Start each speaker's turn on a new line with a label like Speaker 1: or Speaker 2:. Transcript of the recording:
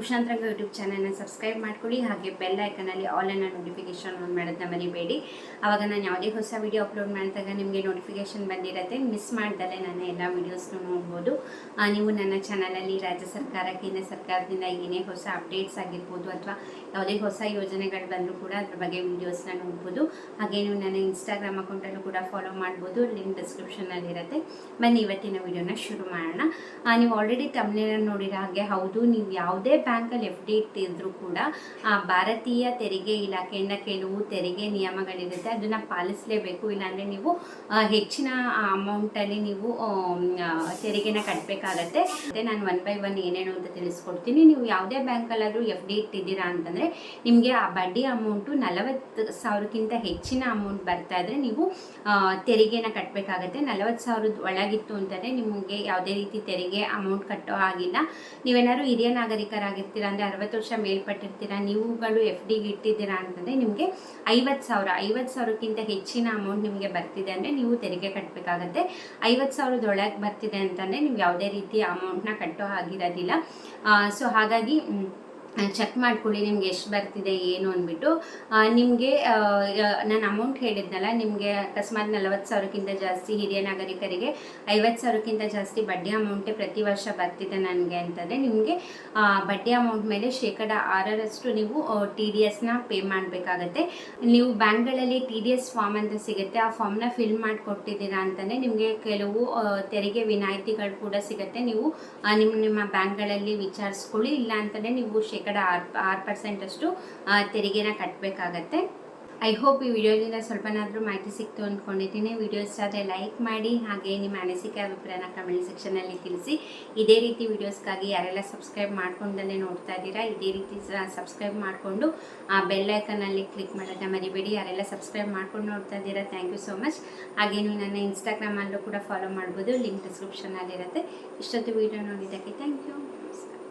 Speaker 1: ಉಷಾ ಅಂತ ಯೂಟ್ಯೂಬ್ ಚಾನಲ್ನ ಸಬ್ಸ್ಕ್ರೈಬ್ ಮಾಡ್ಕೊಳ್ಳಿ ಹಾಗೆ ಬೆಲ್ ಐಕನಲ್ಲಿ ಆಲ್ ಅನ್ನ ನೋಟಿಫಿಕೇಶನ್ ಆನ್ ಮಾಡೋದನ್ನ ಮರಿಬೇಡಿ. ಆವಾಗ ನಾನು ಯಾವುದೇ ಹೊಸ ವಿಡಿಯೋ ಅಪ್ಲೋಡ್ ಮಾಡಿದಾಗ ನಿಮಗೆ ನೋಟಿಫಿಕೇಶನ್ ಬಂದಿರತ್ತೆ. ಮಿಸ್ ಮಾಡ್ದಲೆ ನನ್ನ ಎಲ್ಲ ವೀಡಿಯೋಸ್ನು ನೋಡ್ಬೋದು. ನೀವು ನನ್ನ ಚಾನಲಲ್ಲಿ ರಾಜ್ಯ ಸರ್ಕಾರ, ಕೇಂದ್ರ ಸರ್ಕಾರದಿಂದ ಏನೇ ಹೊಸ ಅಪ್ಡೇಟ್ಸ್ ಆಗಿರ್ಬೋದು ಅಥವಾ ಯಾವುದೇ ಹೊಸ ಯೋಜನೆಗಳು ಬಂದರೂ ಕೂಡ ಅದ್ರ ಬಗ್ಗೆ ವೀಡಿಯೋಸ್ನ ನೋಡ್ಬೋದು. ಹಾಗೆ ನೀವು ನನ್ನ ಇನ್ಸ್ಟಾಗ್ರಾಮ್ ಅಕೌಂಟಲ್ಲೂ ಕೂಡ ಫಾಲೋ ಮಾಡ್ಬೋದು. ಲಿಂಕ್ ಡಿಸ್ಕ್ರಿಪ್ಷನಲ್ಲಿ ಇರುತ್ತೆ. ಬನ್ನಿ, ಇವತ್ತಿನ ವಿಡಿಯೋನ ಶುರು ಮಾಡೋಣ. ನೀವು ಆಲ್ರೆಡಿ ತಮ್ಮನೇನ ನೋಡಿರೋ ಹಾಗೆ ಹೌದು, ನೀವು ಯಾವುದೇ ಬ್ಯಾಂಕಲ್ಲಿ ಎಫ್ ಡಿ ಇಟ್ಟಿದ್ರು ಕೂಡ ಭಾರತೀಯ ತೆರಿಗೆ ಇಲಾಖೆಯಿಂದ ಕೆಲವು ತೆರಿಗೆ ನಿಯಮಗಳಿರುತ್ತೆ, ಅದನ್ನು ಪಾಲಿಸಲೇಬೇಕು. ಇಲ್ಲಾಂದರೆ ನೀವು ಹೆಚ್ಚಿನ ಅಮೌಂಟಲ್ಲಿ ನೀವು ತೆರಿಗೆನ ಕಟ್ಟಬೇಕಾಗತ್ತೆ ಮತ್ತು ನಾನು ಒನ್ ಬೈ ಒನ್ ಏನೇನು ಅಂತ ತಿಳಿಸ್ಕೊಡ್ತೀನಿ. ನೀವು ಯಾವುದೇ ಬ್ಯಾಂಕಲ್ಲಾದರೂ ಎಫ್ ಡಿ ಇಟ್ಟಿದ್ದೀರಾ ಅಂತಂದರೆ, ನಿಮಗೆ ಆ ಬಡ್ಡಿ ಅಮೌಂಟು ನಲವತ್ತು ಸಾವಿರಕ್ಕಿಂತ ಹೆಚ್ಚಿನ ಅಮೌಂಟ್ ಬರ್ತಾ ಇದ್ರೆ ನೀವು ತೆರಿಗೆನ ಕಟ್ಟಬೇಕಾಗತ್ತೆ ನಲವತ್ತು ಸಾವಿರದ ಒಳಗಿತ್ತು ಅಂತಂದರೆ ನಿಮಗೆ ಯಾವುದೇ ರೀತಿ ತೆರಿಗೆ ಅಮೌಂಟ್ ಕಟ್ಟೋ ಆಗಿಲ್ಲ ನೀವೇನಾದ್ರು ಹಿರಿಯ ನಾಗರಿಕರಾಗಿರ್ತೀರಾ ಅಂದರೆ ಅರವತ್ತು ವರ್ಷ ಮೇಲ್ಪಟ್ಟಿರ್ತೀರಾ, ನೀವುಗಳು ಎಫ್ ಡಿಗೆ ಇಟ್ಟಿದ್ದೀರಾ ಅಂತಂದರೆ ನಿಮಗೆ ಐವತ್ತು ಸಾವಿರ, ಐವತ್ತು ಸಾವಿರಕ್ಕಿಂತ ಹೆಚ್ಚಿನ ಅಮೌಂಟ್ ನಿಮಗೆ ಬರ್ತಿದೆ ಅಂದರೆ ನೀವು ತೆರಿಗೆ ಕಟ್ಟಬೇಕಾಗತ್ತೆ ಐವತ್ತು ಸಾವಿರದೊಳಗೆ ಬರ್ತಿದೆ ಅಂತಂದರೆ ನೀವು ಯಾವುದೇ ರೀತಿಯ ಅಮೌಂಟ್ನ ಕಟ್ಟೋ ಆಗಿರೋದಿಲ್ಲ. ಸೊ ಹಾಗಾಗಿ ಚೆಕ್ ಮಾಡ್ಕೊಳ್ಳಿ ನಿಮ್ಗೆ ಎಷ್ಟು ಬರ್ತಿದೆ, ಏನು ಅಂದ್ಬಿಟ್ಟು. ನಿಮಗೆ ನಾನು ಅಮೌಂಟ್ ಹೇಳಿದ್ನಲ್ಲ, ನಿಮಗೆ ಅಕಸ್ಮಾತ್ ನಲವತ್ತು ಸಾವಿರಕ್ಕಿಂತ ಜಾಸ್ತಿ ಹಿರಿಯ ನಾಗರಿಕರಿಗೆ ಐವತ್ತು ಸಾವಿರಕ್ಕಿಂತ ಜಾಸ್ತಿ ಬಡ್ಡಿ ಅಮೌಂಟೇ ಪ್ರತಿ ವರ್ಷ ಬರ್ತಿದೆ ನನಗೆ ಅಂತಂದರೆ ನಿಮಗೆ ಬಡ್ಡಿ ಅಮೌಂಟ್ ಮೇಲೆ ಶೇಕಡ ಆರರಷ್ಟು ನೀವು ಟಿ ಡಿ ಎಸ್ನ ಪೇ ಮಾಡಬೇಕಾಗತ್ತೆ. ನೀವು ಬ್ಯಾಂಕ್ಗಳಲ್ಲಿ ಟಿ ಡಿ ಎಸ್ ಫಾರ್ಮ್ ಅಂತ ಸಿಗುತ್ತೆ, ಆ ಫಾರ್ಮ್ನ ಫಿಲ್ ಮಾಡಿಕೊಟ್ಟಿದ್ದೀರಾ ಅಂತಂದರೆ ನಿಮಗೆ ಕೆಲವು ತೆರಿಗೆ ವಿನಾಯಿತಿಗಳು ಕೂಡ ಸಿಗುತ್ತೆ. ನೀವು ನಿಮ್ಮ ನಿಮ್ಮ ಬ್ಯಾಂಕ್ಗಳಲ್ಲಿ ವಿಚಾರಿಸ್ಕೊಳ್ಳಿ ಇಲ್ಲ ಅಂತಂದರೆ ನೀವು ಶೇಕಡ ಆರು ಆರು ಪರ್ಸೆಂಟಷ್ಟು ತೆರಿಗೆನ ಕಟ್ಟಬೇಕಾಗತ್ತೆ ಐ ಹೋಪ್ ಈ ವಿಡಿಯೋದಿಂದ ಸ್ವಲ್ಪನಾದರೂ ಮಾಹಿತಿ ಸಿಕ್ತು ಅಂದ್ಕೊಂಡಿದ್ದೀನಿ ವಿಡಿಯೋ ಇಷ್ಟ ಆದರೆ ಲೈಕ್ ಮಾಡಿ, ಹಾಗೆ ನಿಮ್ಮ ಅನಿಸಿಕೆ, ಅಭಿಪ್ರಾಯನ ಕಮೆಂಟ್ ಸೆಕ್ಷನಲ್ಲಿ ತಿಳಿಸಿ. ಇದೇ ರೀತಿ ವಿಡಿಯೋಸ್ಗಾಗಿ ಯಾರೆಲ್ಲ ಸಬ್ಸ್ಕ್ರೈಬ್ ಮಾಡ್ಕೊಂಡಲ್ಲೇ ನೋಡ್ತಾ ಇದ್ದೀರಾ, ಇದೇ ರೀತಿ ಸಬ್ಸ್ಕ್ರೈಬ್ ಮಾಡಿಕೊಂಡು, ಆ ಬೆಲ್ ಐಕನಲ್ಲಿ ಕ್ಲಿಕ್ ಮಾಡೋದನ್ನ ಮರಿಬೇಡಿ. ಯಾರೆಲ್ಲ ಸಬ್ಸ್ಕ್ರೈಬ್ ಮಾಡ್ಕೊಂಡು ನೋಡ್ತಾ ಇದ್ದೀರಾ ಥ್ಯಾಂಕ್ ಯು ಸೋ ಮಚ್ ಹಾಗೆ ನೀವು ನನ್ನ ಇನ್ಸ್ಟಾಗ್ರಾಮಲ್ಲೂ ಕೂಡ ಫಾಲೋ ಮಾಡ್ಬೋದು. ಲಿಂಕ್ ಡಿಸ್ಕ್ರಿಪ್ಷನಲ್ಲಿರುತ್ತೆ ಇಷ್ಟೊತ್ತು ವಿಡಿಯೋ ನೋಡಿದ್ದಕ್ಕೆ ಥ್ಯಾಂಕ್ ಯು ನಮಸ್ಕಾರ.